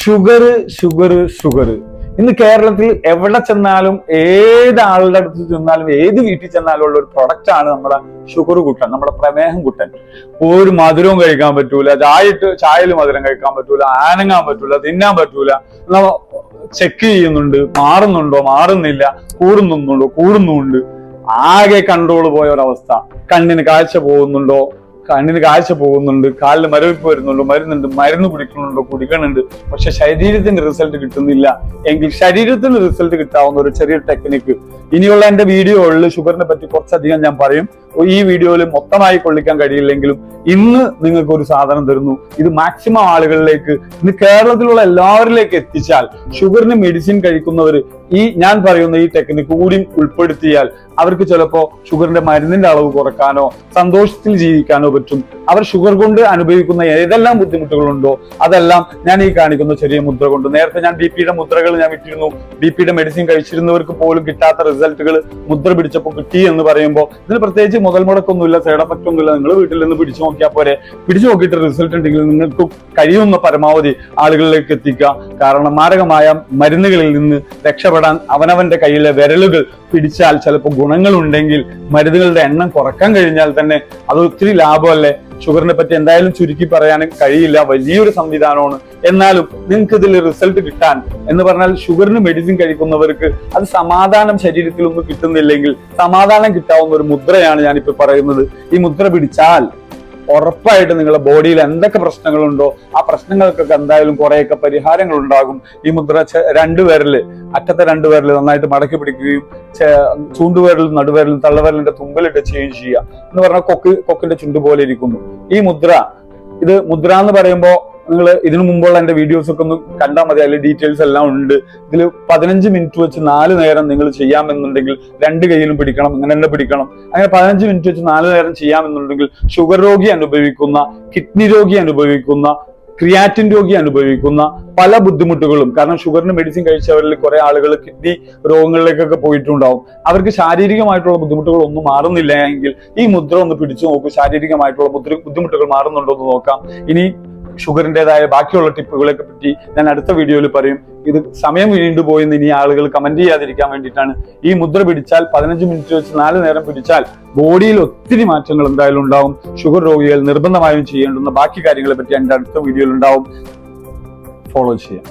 Sugar sugar sugar ഇന്ന് കേരളത്തിൽ എവിടെ ചെന്നാലും ഏത് ആളുടെ അടുത്ത് ചെന്നാലും ഏത് വീട്ടിൽ ചെന്നാലും ഉള്ള ഒരു പ്രൊഡക്റ്റ് ആണ് നമ്മുടെ ഷുഗർ കുട്ടൻ നമ്മുടെ പ്രമേഹം കുട്ടൻ. ഒരു മധുരവും കഴിക്കാൻ പറ്റൂല ചായട്ട് ചായയിൽ മധുരം കഴിക്കാൻ പറ്റൂല ആനങ്ങാൻ പറ്റൂല തിന്നാൻ പറ്റൂല. ചെക്ക് ചെയ്യുന്നുണ്ട് മാറുന്നുണ്ടോ മാറുന്നില്ല കൂടുന്നുണ്ടോ കൂടുന്നുണ്ട്. ആകെ കൺട്രോൾ പോയ ഒരവസ്ഥ. കണ്ണിന് കാഴ്ച പോകുന്നുണ്ടോ കണ്ണിന് കാഴ്ച പോകുന്നുണ്ട് കാലിന് മരവിപ്പ് വരുന്നുണ്ട് മരുന്നുണ്ട് മരുന്ന് കുടിക്കുന്നുണ്ടോ കുടിക്കണുണ്ട്. പക്ഷെ ശരീരത്തിന്റെ റിസൾട്ട് കിട്ടുന്നില്ല. എങ്കിൽ ശരീരത്തിന് റിസൾട്ട് കിട്ടാവുന്ന ഒരു ചെറിയ ടെക്നിക്ക് ഇനിയുള്ള എന്റെ വീഡിയോകളിൽ ഷുഗറിനെ പറ്റി കുറച്ചധികം ഞാൻ പറയും. ഈ വീഡിയോയിൽ മൊത്തമായി കൊള്ളിക്കാൻ കഴിയില്ലെങ്കിലും ഇന്ന് നിങ്ങൾക്ക് ഒരു സാധനം തരുന്നു. ഇത് മാക്സിമം ആളുകളിലേക്ക് ഇന്ന് കേരളത്തിലുള്ള എല്ലാവരിലേക്ക് എത്തിച്ചാൽ ഷുഗറിന് മെഡിസിൻ കഴിക്കുന്നവർ ഈ ഞാൻ പറയുന്ന ഈ ടെക്നിക്ക് കൂടി ഉൾപ്പെടുത്തിയാൽ അവർക്ക് ചിലപ്പോൾ ഷുഗറിന്റെ മരുന്നിന്റെ അളവ് കുറക്കാനോ സന്തോഷത്തിൽ ജീവിക്കാനോ പറ്റും. അവർ ഷുഗർ കൊണ്ട് അനുഭവിക്കുന്ന ഏതെല്ലാം ബുദ്ധിമുട്ടുകളുണ്ടോ അതെല്ലാം ഞാൻ ഈ കാണിക്കുന്ന ചെറിയ മുദ്ര കൊണ്ട്. നേരത്തെ ഞാൻ ബി പിയുടെ മുദ്രകൾ ഞാൻ വിട്ടിരുന്നു ബി പിയുടെ മെഡിസിൻ കഴിച്ചിരുന്നവർക്ക് പോലും കിട്ടാത്ത റിസൾട്ടുകൾ മുദ്ര പിടിച്ചപ്പോൾ കിട്ടി എന്ന് പറയുമ്പോൾ ഇതിന് പ്രത്യേകിച്ച് മുതൽ മുടക്കൊന്നുമില്ല സൈഡ് എഫക്റ്റ് ഒന്നുമില്ല. നിങ്ങൾ വീട്ടിൽ നിന്ന് പിടിച്ചു നോക്കിയാൽ പോരെ. പിടിച്ചു നോക്കിയിട്ട് റിസൾട്ട് ഉണ്ടെങ്കിൽ നിങ്ങൾക്ക് കഴിയുന്ന പരമാവധി ആളുകളിലേക്ക് എത്തിക്കുക. കാരണം മാരകമായ മരുന്നുകളിൽ നിന്ന് രക്ഷപ്പെടാൻ അവനവന്റെ കയ്യിലെ വിരലുകൾ പിടിച്ചാൽ ചിലപ്പോൾ ഗുണങ്ങളുണ്ടെങ്കിൽ മരുന്നുകളുടെ എണ്ണം കുറയ്ക്കാൻ കഴിഞ്ഞാൽ തന്നെ അത് ഒത്തിരി ലാഭമല്ലേ? ഷുഗറിനെ പറ്റി എന്തായാലും ചുരുക്കി പറയാൻ കഴിയില്ല. വലിയൊരു സംവിധാനമാണ്. എന്നാലും നിങ്ങൾക്ക് ഇതിൽ റിസൾട്ട് കിട്ടാൻ എന്ന് പറഞ്ഞാൽ ഷുഗറിന് മെഡിസിൻ കഴിക്കുന്നവർക്ക് അത് സമാധാനം ശരീരത്തിലൊന്നും കിട്ടുന്നില്ലെങ്കിൽ സമാധാനം കിട്ടാവുന്ന ഒരു മുദ്രയാണ് ഞാനിപ്പോ പറയുന്നത്. ഈ മുദ്ര പിടിച്ചാൽ ഉറപ്പായിട്ട് നിങ്ങളുടെ ബോഡിയിൽ എന്തൊക്കെ പ്രശ്നങ്ങളുണ്ടോ ആ പ്രശ്നങ്ങൾക്കൊക്കെ എന്തായാലും കുറെയൊക്കെ പരിഹാരങ്ങൾ ഉണ്ടാകും ഈ മുദ്ര രണ്ടുപേരിൽ അറ്റത്തെ രണ്ടുപേരിൽ നന്നായിട്ട് മടക്കി പിടിക്കുകയും ചൂണ്ടുപേരിലും നടുവേരിലും തള്ളവേരലിന്റെ തള്ളവിരലിന്റെ തുമ്പലിട്ട് ചേഞ്ച് ചെയ്യുക. എന്ന് പറഞ്ഞാൽ കൊക്ക് കൊക്കിന്റെ ചുണ്ട് പോലെ ഇരിക്കുന്നു. ഈ മുദ്ര ഇത് മുദ്ര എന്ന് പറയുമ്പോൾ നിങ്ങൾ ഇതിനു മുമ്പുള്ള എന്റെ വീഡിയോസ് ഒക്കെ ഒന്ന് കണ്ടാൽ മതി. അതിൽ ഡീറ്റെയിൽസ് എല്ലാം ഉണ്ട്. ഇതിൽ പതിനഞ്ച് മിനിറ്റ് വെച്ച് നാല് നേരം നിങ്ങൾ ചെയ്യാമെന്നുണ്ടെങ്കിൽ രണ്ട് കയ്യിലും പിടിക്കണം ഇങ്ങനെ തന്നെ പിടിക്കണം. അങ്ങനെ പതിനഞ്ച് മിനിറ്റ് വെച്ച് നാല് നേരം ചെയ്യാമെന്നുണ്ടെങ്കിൽ ഷുഗർ രോഗി അനുഭവിക്കുന്ന കിഡ്നി രോഗി അനുഭവിക്കുന്ന ക്രിയാറ്റിൻ രോഗി അനുഭവിക്കുന്ന പല ബുദ്ധിമുട്ടുകളും. കാരണം ഷുഗറിന് മെഡിസിൻ കഴിച്ചവരിൽ കുറെ ആളുകൾ കിഡ്നി രോഗങ്ങളിലേക്കൊക്കെ പോയിട്ടുണ്ടാവും. അവർക്ക് ശാരീരികമായിട്ടുള്ള ബുദ്ധിമുട്ടുകൾ ഒന്നും മാറുന്നില്ല എങ്കിൽ ഈ മുദ്ര ഒന്ന് പിടിച്ചു നോക്കൂ. ശാരീരികമായിട്ടുള്ള ബുദ്ധിമുട്ടുകൾ മാറുന്നുണ്ടോ എന്ന് നോക്കാം. ഇനി ഷുഗറിന്റെതായ ബാക്കിയുള്ള ടിപ്പുകളെ പറ്റി ഞാൻ അടുത്ത വീഡിയോയിൽ പറയും. ഇത് സമയം വീണ്ടു പോയെന്ന് ഇനി ആളുകൾ കമന്റ് ചെയ്യാതിരിക്കാൻ വേണ്ടിയിട്ടാണ്. ഈ മുദ്ര പിടിച്ചാൽ പതിനഞ്ച് മിനിറ്റ് വെച്ച് നാല് നേരം പിടിച്ചാൽ ബോഡിയിൽ ഒത്തിരി മാറ്റങ്ങൾ എന്തായാലും ഉണ്ടാവും. ഷുഗർ രോഗികൾ നിർബന്ധമായും ചെയ്യേണ്ടുന്ന ബാക്കി കാര്യങ്ങളെ പറ്റി എന്റെ അടുത്ത വീഡിയോയിൽ ഉണ്ടാവും. ഫോളോ ചെയ്യാം.